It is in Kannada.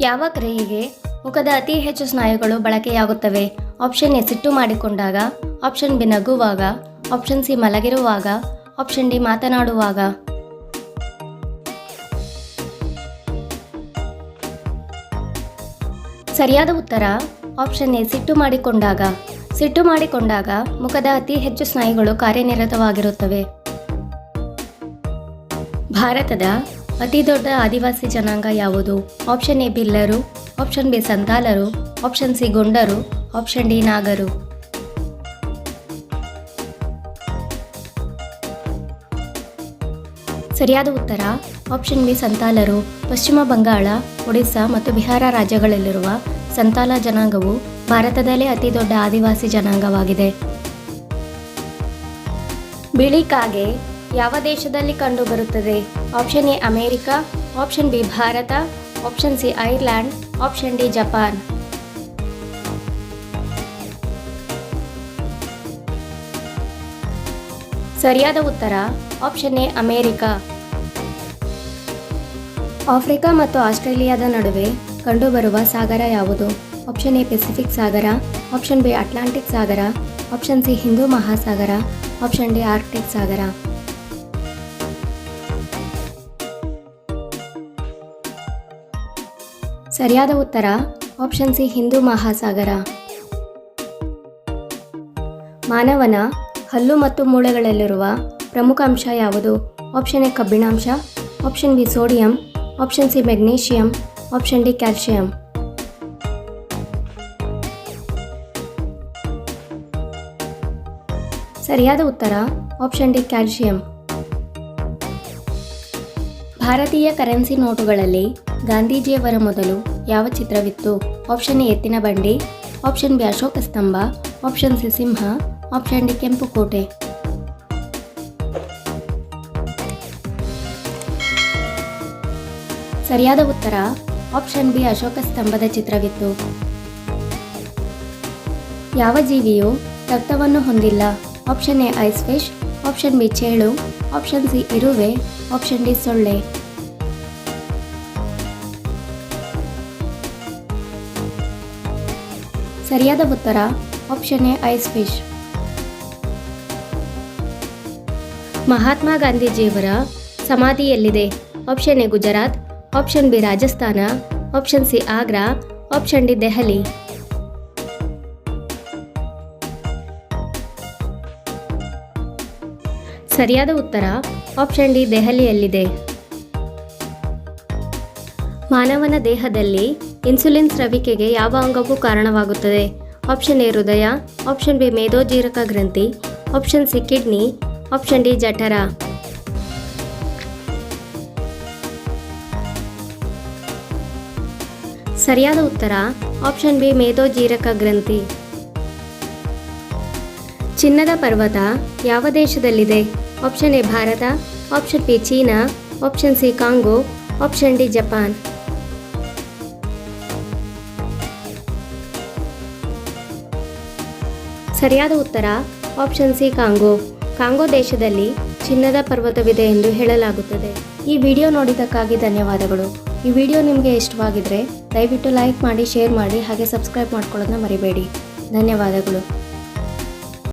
ಯಾವ ಕ್ರಿಯೆಗೆ ಮುಖದ ಅತಿ ಹೆಚ್ಚು ಸ್ನಾಯುಗಳು ಬಳಕೆಯಾಗುತ್ತವೆ? ಆಪ್ಷನ್ ಎ, ಸಿಟ್ಟು ಮಾಡಿಕೊಂಡಾಗ, ಆಪ್ಷನ್ ಬಿ, ನಗುವಾಗ, ಆಪ್ಷನ್ ಸಿ, ಮಲಗಿರುವಾಗ, ಆಪ್ಷನ್ ಡಿ, ಮಾತನಾಡುವಾಗ. ಸರಿಯಾದ ಉತ್ತರ, ಆಪ್ಷನ್ ಎ, ಸಿಟ್ಟು ಮಾಡಿಕೊಂಡಾಗ. ಸಿಟ್ಟು ಮಾಡಿಕೊಂಡಾಗ ಮುಖದ ಅತಿ ಹೆಚ್ಚು ಸ್ನಾಯುಗಳು ಕಾರ್ಯನಿರತವಾಗಿರುತ್ತವೆ. ಭಾರತದ ಅತಿ ದೊಡ್ಡ ಆದಿವಾಸಿ ಜನಾಂಗ ಯಾವುದು? ಆಪ್ಷನ್ ಎ ಬಿಲ್ಲರು ಆಪ್ಷನ್ ಬಿ ಸಂತಾಲರು ಆಪ್ಷನ್ ಸಿ ಗೊಂಡರು ಆಪ್ಷನ್ ಡಿ ನಾಗರು. ಸರಿಯಾದ ಉತ್ತರ ಆಪ್ಷನ್ ಬಿ ಸಂತಾಲರು. ಪಶ್ಚಿಮ ಬಂಗಾಳ, ಒಡಿಸ್ಸಾ ಮತ್ತು ಬಿಹಾರ ರಾಜ್ಯಗಳಲ್ಲಿರುವ ಸಂತಾಲ ಜನಾಂಗವು ಭಾರತದಲ್ಲೇ ಅತಿ ದೊಡ್ಡ ಆದಿವಾಸಿ ಜನಾಂಗವಾಗಿದೆ. ಬಿಳಿ ಕಾಗೆ ಯಾವ ದೇಶದಲ್ಲಿ ಕಂಡುಬರುತ್ತದೆ? Option A America option B Bharat. Option C Ireland option D Japan ಸರಿಯಾದ ಉತ್ತರ ಆಪ್ಷನ್ ಎ ಅಮೆರಿಕ ಆಫ್ರಿಕಾ ಮತ್ತು ಆಸ್ಟ್ರೇಲಿಯಾದ ನಡುವೆ ಕಂಡುಬರುವ ಸಾಗರ ಯಾವುದು? ಆಪ್ಷನ್ ಎ ಪೆಸಿಫಿಕ್ ಸಾಗರ. ಆಪ್ಷನ್ ಬಿ ಅಟ್ಲಾಂಟಿಕ್ ಸಾಗರ. ಆಪ್ಷನ್ ಸಿ ಹಿಂದೂ ಮಹಾಸಾಗರ. ಆಪ್ಷನ್ ಡಿ ಆರ್ಕ್ಟಿಕ್ ಸಾಗರ. ಸರಿಯಾದ ಉತ್ತರ ಆಪ್ಷನ್ ಸಿ ಹಿಂದೂ ಮಹಾಸಾಗರ. ಮಾನವನ ಹಲ್ಲು ಮತ್ತು ಮೂಳೆಗಳಲ್ಲಿರುವ ಪ್ರಮುಖ ಅಂಶ ಯಾವುದು? ಆಪ್ಷನ್ ಎ ಕಬ್ಬಿಣಾಂಶ option B sodium option C magnesium option D calcium. ಸರಿಯಾದ ಉತ್ತರ ಆಪ್ಷನ್ ಡಿ ಕ್ಯಾಲ್ಶಿಯಂ. ಭಾರತೀಯ ಕರೆನ್ಸಿ ನೋಟುಗಳಲ್ಲಿ ಗಾಂಧೀಜಿಯವರ ಮೊದಲು ಯಾವ ಚಿತ್ರವಿತ್ತು? ಆಪ್ಷನ್ ಎ, ಎತ್ತಿನ ಬಂಡಿ ಆಪ್ಷನ್ ಬಿ, ಅಶೋಕ ಸ್ತಂಭ ಆಪ್ಷನ್ ಸಿ, ಸಿಂಹ ಆಪ್ಷನ್ ಡಿ, ಕೆಂಪು ಕೋಟೆ. ಸರಿಯಾದ ಉತ್ತರ ಆಪ್ಷನ್ ಬಿ, ಅಶೋಕ ಸ್ತಂಭದ ಚಿತ್ರವಿತ್ತು. ಯಾವ ಜೀವಿಯು ರಕ್ತವನ್ನು ಹೊಂದಿಲ್ಲ? Option A ice fish option B, ಚೇಳು ಆಪ್ಷನ್ ಸಿ, ಇರುವೆ ಆಪ್ಷನ್ ಡಿ, ಸೊಳ್ಳೆ. ಸರಿಯಾದ ಉತ್ತರ option A ice fish Mahatma ಗಾಂಧೀಜಿಯವರ ಸಮಾಧಿಯಲ್ಲಿದೆ. Option A, Gujarat option B, Rajasthan option C, Agra option D, Delhi. ಸರಿಯಾದ ಉತ್ತರ ಆಪ್ಷನ್ ಡಿ, ದೆಹಲಿಯಲ್ಲಿದೆ. ಮಾನವನ ದೇಹದಲ್ಲಿ ಇನ್ಸುಲಿನ್ ಸ್ರವಿಕೆಗೆ ಯಾವ ಅಂಗವು ಕಾರಣವಾಗುತ್ತದೆ. ಆಪ್ಷನ್ ಎ ಹೃದಯ, ಆಪ್ಷನ್ ಬಿ ಮೇದೋಜೀರಕ ಗ್ರಂಥಿ, option C kidney, option D ಜಠರ. ಸರಿಯಾದ ಉತ್ತರ, ಆಪ್ಷನ್ ಬಿ ಮೇದೋಜೀರಕ ಗ್ರಂಥಿ. ಚಿನ್ನದ ಪರ್ವತ ಯಾವ ದೇಶದಲ್ಲಿದೆ? Option A Bharat, option B China, option C Congo, option D Japan. ಸರಿಯಾದ ಉತ್ತರ ಆಪ್ಷನ್ ಸಿ ಕಾಂಗೋ. ಕಾಂಗೋ ದೇಶದಲ್ಲಿ ಚಿನ್ನದ ಪರ್ವತವಿದೆ ಎಂದು ಹೇಳಲಾಗುತ್ತದೆ. ಈ ವಿಡಿಯೋ ನೋಡಿದ್ದಕ್ಕಾಗಿ ಧನ್ಯವಾದಗಳು. ಈ ವಿಡಿಯೋ ನಿಮಗೆ ಇಷ್ಟವಾಗಿದ್ದರೆ ದಯವಿಟ್ಟು ಲೈಕ್ ಮಾಡಿ ಶೇರ್ ಮಾಡಿ, ಹಾಗೆ ಸಬ್ಸ್ಕ್ರೈಬ್ ಮಾಡ್ಕೊಳ್ಳೋದನ್ನ ಮರಿಬೇಡಿ. ಧನ್ಯವಾದಗಳು.